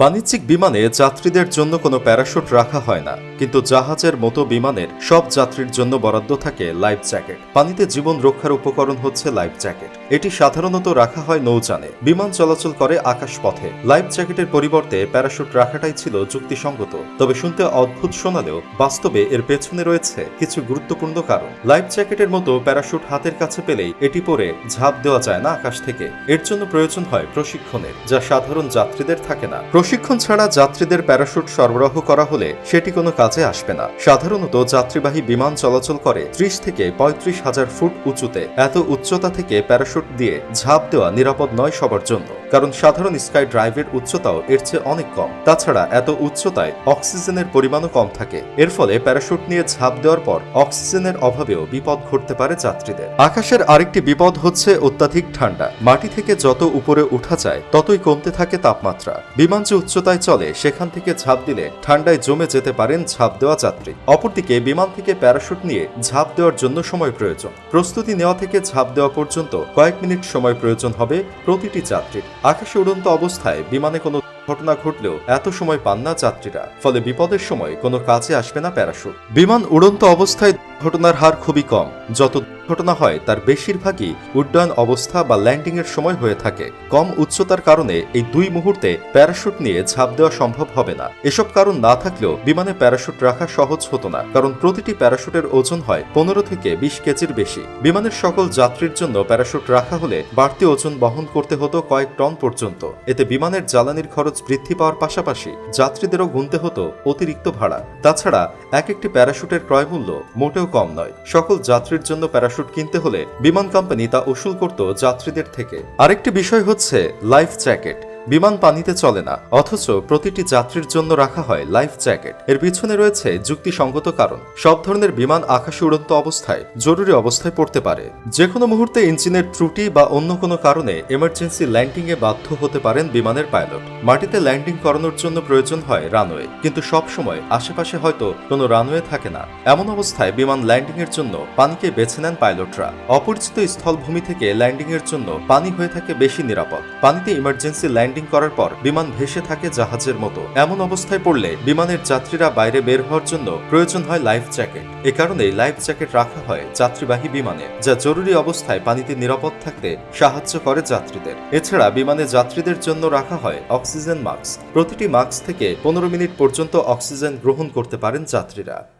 বাণিজ্যিক বিমানে যাত্রীদের জন্য কোনো প্যারাশুট রাখা হয় না, কিন্তু জাহাজের মতো বিমানের সব যাত্রীর জন্য বরাদ্দ থাকে লাইফ জ্যাকেট। পানিতে জীবন রক্ষার উপকরণ হচ্ছে লাইফ জ্যাকেট। এটি সাধারণত রাখা হয় নৌযানে। বিমান চলাচল করে আকাশপথে। লাইফ জ্যাকেটের পরিবর্তে প্যারাশুট রাখাটাই ছিল যুক্তিসঙ্গত। তবে শুনতে অদ্ভুত শোনালেও বাস্তবে এর পেছনে রয়েছে কিছু গুরুত্বপূর্ণ কারণ। লাইফ জ্যাকেটের মতো প্যারাশুট হাতের কাছে পেলেই এটি পরে ঝাঁপ দেওয়া যায় না আকাশ থেকে। এর জন্য প্রয়োজন হয় প্রশিক্ষণের, যা সাধারণ যাত্রীদের থাকে না। প্রশিক্ষণ ছাড়া যাত্রীদের প্যারাশুট সরবরাহ করা হলে সেটি কোনো কাজে আসবে না। সাধারণত যাত্রীবাহী বিমান চলাচল করে ত্রিশ থেকে পঁয়ত্রিশ হাজার ফুট উঁচুতে, এত উচ্চতা থেকে প্যারাশুট দিয়ে ঝাঁপ দেওয়া নিরাপদ নয় সবার জন্য। কারণ সাধারণ স্কাই ড্রাইভের উচ্চতাও এর চেয়ে অনেক কম। তাছাড়া এত উচ্চতায় অক্সিজেনের পরিমাণও কম থাকে। এর ফলে প্যারাশুট নিয়ে ঝাঁপ দেওয়ার পর অক্সিজেনের অভাবেও বিপদ ঘটতে পারে যাত্রীদের। আকাশের আরেকটি বিপদ হচ্ছে অত্যাধিক ঠান্ডা। মাটি থেকে যত উপরে উঠা যায়, ততই কমতে থাকে তাপমাত্রা। বিমান যে উচ্চতায় চলে, সেখান থেকে ঝাঁপ দিলে ঠান্ডায় জমে যেতে পারেন ঝাঁপ দেওয়া যাত্রী। অপরদিকে বিমান থেকে প্যারাশুট নিয়ে ঝাঁপ দেওয়ার জন্য সময় প্রয়োজন। প্রস্তুতি নেওয়া থেকে ঝাঁপ দেওয়া পর্যন্ত কয়েক মিনিট সময় প্রয়োজন হবে প্রতিটি যাত্রীর। আকাশে উড়ন্ত অবস্থায় বিমানে কোনো ঘটনা ঘটলেও এত সময় পান না যাত্রীরা, ফলে বিপদের সময় কোনো কাজে আসবে না প্যারাশুট। বিমান উড়ন্ত অবস্থায় ঘটনার হার খুবই কম, যত ঘটনা হয়, তার বেশিরভাগই উড্ডয়ন অবস্থা বা ল্যান্ডিংয়ের সময় হয়ে থাকে। কম উচ্চতার কারণে এই দুই মুহূর্তে প্যারাশুট নিয়ে ঝাঁপ দেওয়া সম্ভব হবে না। এসব কারণ না থাকলেও বিমানে প্যারাশুট রাখা সহজ হতো না, কারণ প্রতিটি প্যারাশুটের ওজন হয় পনেরো থেকে বিশ কেজির বেশি। বিমানের সকল যাত্রীর জন্য প্যারাশুট রাখা হলে বাড়তি ওজন বহন করতে হতো কয়েক টন পর্যন্ত। এতে বিমানের জ্বালানির খরচ বৃদ্ধি পাওয়ার পাশাপাশি যাত্রীদেরও গুনতে হতো অতিরিক্ত ভাড়া। তাছাড়া এক একটি প্যারাশুটের ক্রয় মূল্য মোটেও কম নয়। সকল যাত্রীর জন্য প্যারাশুট কিনতে হলে বিমান কোম্পানি তা উসুল করত যাত্রীদের থেকে। আরেকটি বিষয় হচ্ছে লাইফ জ্যাকেট বিমান পানিতে চলে না, অথচ প্রতিটি যাত্রীর জন্য রাখা হয় লাইফ জ্যাকেট। এর পিছনে রয়েছে যুক্তিসঙ্গত কারণ। সব ধরনের বিমান আকাশে উড়ন্ত অবস্থায়, জরুরি অবস্থায় পড়তে পারে। যে কোনো মুহূর্তে ইঞ্জিনের ত্রুটি বা অন্য কোনো কারণে এমার্জেন্সি ল্যান্ডিং এ বাধ্য হতে পারেন বিমানের পাইলট মাটিতে ল্যান্ডিং করানোর জন্য প্রয়োজন হয় রানওয়ে কিন্তু সব সময় আশেপাশে হয়তো কোনো রানওয়ে থাকে না। এমন অবস্থায় বিমান ল্যান্ডিং এর জন্য পানিকে বেছে নেন পাইলটরা অপরিচিত স্থলভূমি থেকে ল্যান্ডিং এর জন্য পানি হয়ে থাকে বেশি নিরাপদ। পানিতে ইমার্জেন্সি ল্যান্ডিং করার পর বিমান ভেসে থাকে জাহাজের মতো। এমন অবস্থায় পড়লে বিমানের যাত্রীরা বাইরে বের হওয়ার জন্য প্রয়োজন হয় লাইফ জ্যাকেট। এ কারণেই লাইফ জ্যাকেট রাখা হয় যাত্রীবাহী বিমানে, যা জরুরি অবস্থায় পানিতে নিরাপদ থাকতে সাহায্য করে যাত্রীদের। এছাড়া বিমানে যাত্রীদের জন্য রাখা হয় অক্সিজেন মাস্ক। প্রতিটি মাস্ক থেকে পনেরো মিনিট পর্যন্ত অক্সিজেন গ্রহণ করতে পারেন যাত্রীরা।